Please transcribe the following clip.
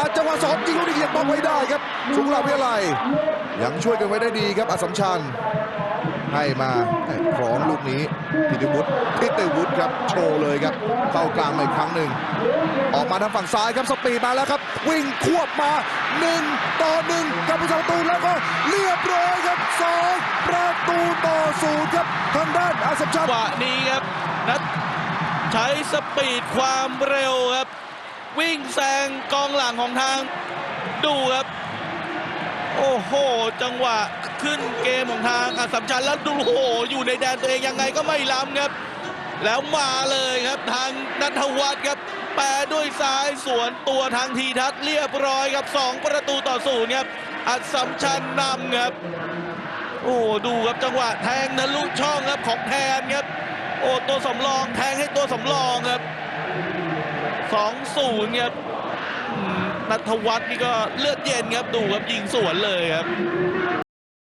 อาจังหวะสองยิงลูกนี้ยังบล็อกไว้ได้ครับสุขลาวิทยาลัยยังช่วยกันไว้ได้ดีครับอัสสัมชัญให้มาคล้องลูกนี้พิติวุฒิพิติวุฒิครับโชว์เลยครับ เข้ากลางมาอีกครั้งหนึ่ง ออกมาทางฝั่งซ้ายครับสปีดมาแล้วครับ วิ่งควบมา1ต่อ1กับผู้สาประตูแล้วก็เรียบร้อยครับสองประตูต่อศูนย์ครับทางด้านอัสสัมชัญจังหวะนี้ครับนัดใช้สปีดความเร็วครับ วิ่งแซงกองหลังของทางดูครับ โอ้โห จังหวะขึ้นเกมของทางอัสสัมชัญแล้วดูโอ้โหอยู่ในแดนตัวเองยังไงก็ไม่ล้ำครับ แล้วมาเลยครับทางนัทวัฒน์ครับ แปรด้วยซ้ายสวนตัวทางทีทัศน์เรียบร้อยครับ 2 ประตูต่อศูนย์ครับ อัสสัมชัญนำครับ โอ้ดูครับจังหวะแทงทะลุช่องครับของแทนครับ โอ้ตัวสำรองแทงให้ตัวสำรองครับ 2-0ครับนัทวัฒน์นี่ก็เลือดเย็นครับดูครับยิงสวนเลยครับ